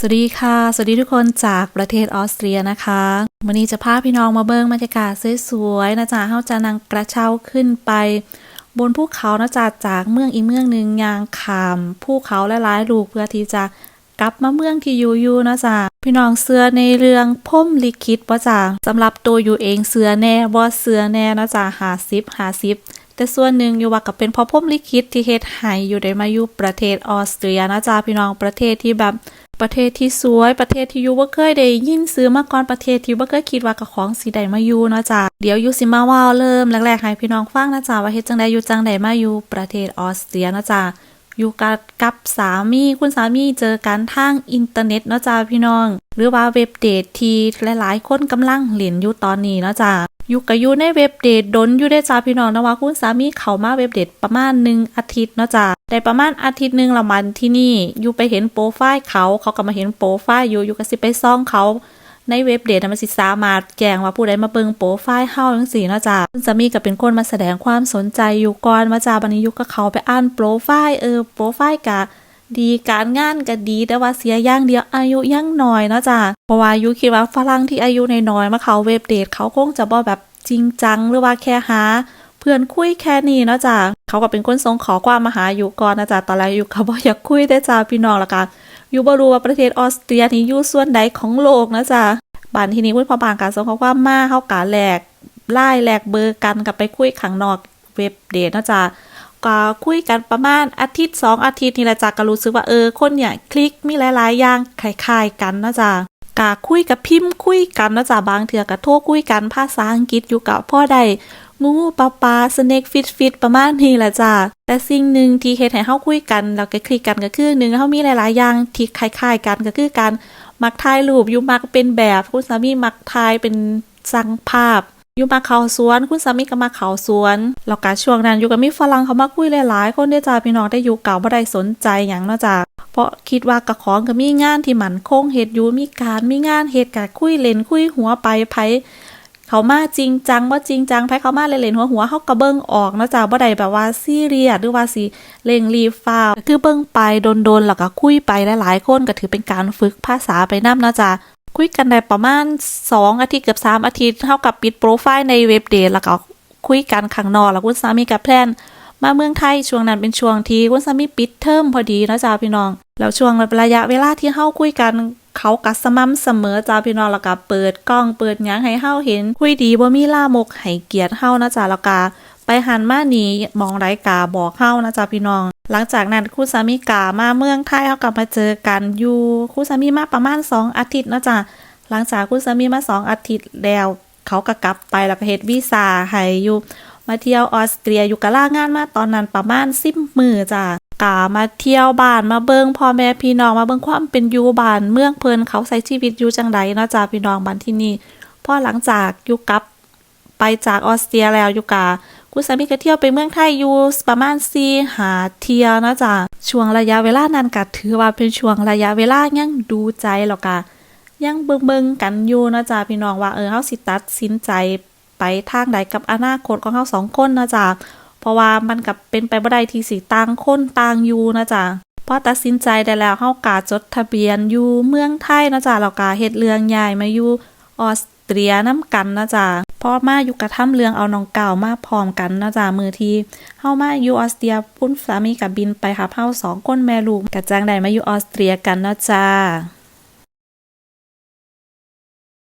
สวัสดีค่ะ สวัสดีทุกคนจากประเทศออสเตรียนะคะวันนี้จะพาพี่น้องมาเบิ้งบรรยากาศสวยๆนะจ๊ะเฮาจะนั่งกระเช้าขึ้นไป บนภูเขานะจ๊ะจากเมืองอีกเมืองหนึ่งยางขามภูเขาและหลายลูกเพื่อที่จะกลับมาเมืองที่อยู่อยู่นะจ๊ะพี่น้องเสือในเรื่องพ่มลิขิตว่าจ๊ะสำหรับตัวอยู่เองเสือแน่บ่เสือแน่นะจ๊ะหาซิบหาซิบแต่ส่วนหนึ่งอยู่ว่าก็เป็นเพราะพ่มลิขิตที่เฮ็ดให้อยู่ได้มาอยู่ประเทศออสเตรียนะจ๊ะพี่น้องประเทศที่แบบ ประเทศที่สวยประเทศที่ยูบ่เคยได้ยินซื้อมาก่อนประเทศที่บ่เคยคิดว่ากับของสีใดมาอยู่เนาะจ้ะเดี๋ยวยูสิมาว่าวเริ่มแรกๆให้พี่น้องฟังนะจ๊ะว่าเฮ็ดจังใดอยู่จังใดมาอยู่ประเทศออสเตรียเนาะจ้ะอยู่กับกับสามีคุณสามีเจอกันทางอินเทอร์เน็ตเนาะจ้ะพี่น้อง หรือว่าเว็บเดทที่หลายๆคนกำลังเล่นอยู่ตอนนี้เนาะจ้ะอยู่กับอยู่ในเว็บเดทดนอยู่ได้จ้าพี่น้องนะว่าคุณสามีเขามาเว็บเดทประมาณหนึ่งอาทิตย์เนาะจ้า ได้ประมาณอาทิตย์หนึ่งละมันที่นี่อยู่ไปเห็นโปรไฟล์เขาเขาก็มาเห็นโปรไฟล์อยู่อยู่ก็สิไปซ่องเขาในเว็บเดทมันสิสามารถแจ้งว่าผู้ใดมาเบิ่งโปรไฟล์เฮาจังซี่เนาะจ้าคุณสามีก็เป็นคนมาแสดงความสนใจอยู่ก่อนว่าจ้าบัดนี้ยู่ก็เขาไปอ่านโปรไฟล์เออโปรไฟล์กะดีการงานก็ดีแต่ว่าเสียย่างเดียวอายุยังน้อยเนาะจ้ะเพราะว่ายุคิดว่าฝรั่งที่อายุน้อยๆมาเขาเว็บเดทเขาคงจะบ่แบบจริงจังหรือว่าแค่หา พื่อนคุยแค่นี้นะจ้ะเขาก็เป็นคนส่งขอความมาหาอยู่ก่อนนะจ๊ะตอนแรกอยู่เขาบ่อยากคุยได้จ้าพี่น้องละกันอยู่บรูว่าประเทศออสเตรียนี่อยู่ส่วนใดของโลกนะจ๊ะบ้านที่นี้คุณพ่อบางการส่งข้อความมาเฮากะแหลกไล่แหลกเบอร์กันกับไปคุยข้างนอกเว็บเดทนะจ้ะก็คุยกันประมาณอาทิตย์สองอาทิตย์นี่แหละจ้ะก็รู้สึกว่าเออคนเนี่ยคลิกมีหลาย ๆ อย่างคล้ายๆกันนะจ๊ะกะคุยกับพิมพ์คุยกันนะจ๊ะบางเถื่อก็โทรคุยกันภาษาอังกฤษอยู่กับพ่อได้ งูปลาปลาสเน็กฟิตฟิตประมาณนี้แหละจ้ะแต่สิ่งหนึ่งที่เฮ็ดให้เฮาคุยกันแล้วก็คลิกกันก็คือหนึ่งเฮามีหลาย ๆ อย่างที่คล้าย ๆ กันก็คือการมักถ่ายรูปอยู่มักเป็นแบบคุณสามีมักถ่ายเป็นสังภาพอยู่มาเขาสวน คุณสามีก็มาเขาสวนแล้วก็ช่วงนั้นอยู่กับมีฝรั่งเขามาคุยหลายๆ คนได้จ้าพี่น้องได้อยู่เก่าบ่ได้สนใจหยังนาะจ้าเพราะคิดว่ากระของก็มีงานที่มันคงเฮ็ดอยู่มีการมีงานเฮ็ดกะคุยเล่นคุยหัวไปไผ เขามาจริงจังบ่จริงจังไผเขามาเล่นๆหัวหัวๆเฮาก็เบิ่งออกนะจ้าบ่ได้แบบว่าซีเรียสหรือว่าสิเร่งรีฟ้าวคือเบิ่งไปโดนๆแล้วก็คุยไปหลายๆคนก็ถือเป็นการฝึกภาษาไปนำเนะจ้าคุยกันได้ประมาณ 2 อาทิตย์เกือบ3 อาทิตย์เท่ากับปิดโปรไฟล์ในเว็บเดทแล้วก็คุยกันข้างนอกแล้วคุณสามีกับแพลนมาเมืองไทยช่วงนั้นเป็นช่วงที่คุณสามีปิดเทอมพอดีนะจ้าพี่น้อง แล้วช่วงระยะเวลาที่เฮาคุยกัน เขากัสม่ำเสมอจ้าพี่น้องแล้วก็เปิดกล้องเปิดหยังให้เฮาเห็น คุยดีบ่มีล่ามกให้เกียรติเฮานะจ้าแล้วก็ไปหันมาหนีมองไรกาบอกเฮานะจ้าพี่น้อง หลังจากนั้นคุณสามีกามาเมืองไทยเฮากลับมาเจอกันอยู่คุณสามีมาประมาณ 2 อาทิตย์นะจ้าหลังจากคุณสามีมาสองอาทิตย์แล้วเขาก็กลับไปแล้วก็เฮ็ดวีซ่าให้อยู่มาเที่ยวออสเตรียอยู่กะล่างานมาตอนนั้นประมาณสิบมือจ้ะ กามาเที่ยวบ้านมาเบิงพ่อแม่พี่น้องมาเบิงความเป็นอยู่บ้านเมืองเพิ่นเขาใช้ชีวิตอยู่จังใดเนาะจ้ะพี่น้องบ้านที่นี่พอหลังจากยูกลับไปจากออสเตรียแล้วยูกาคุณสามีก็เที่ยวไปเมืองไทยอยู่ประมาณสี่หาเที่ยวเนาะจ้ะช่วงระยะเวลานั้นก็ถือว่าเป็นช่วงระยะเวลายังดูใจแล้วก็ยังเบิ่งเบิ่งๆกันอยู่เนาะจ้าพี่น้องว่าเออเฮาสิตัดสินใจไปทางใดกับอนาคตของเฮาสองคนเนาะจ้า เพราะว่ามันกับเป็นไปบ่ได้ที่สิต่างคนต่างอยู่นะจ้าพอตัดสินใจได้แล้วเฮากาจดทะเบียนอยู่เมืองไทยนะจ้าแล้วก็เฮ็ดเรื่องใหญ่มาอยู่ออสเตรียนํกันนะจ้าพอมาอยู่กระทำเรื่องเอาน้องเก่ามาพร้อมกันนะจ้ามือที่เฮามาอยู่ออสเตรียพุ่นสามีกับบินไปหาเฮาสองคนแม่ลูกกะจังได้มาอยู่ออสเตรียกันนะจ้า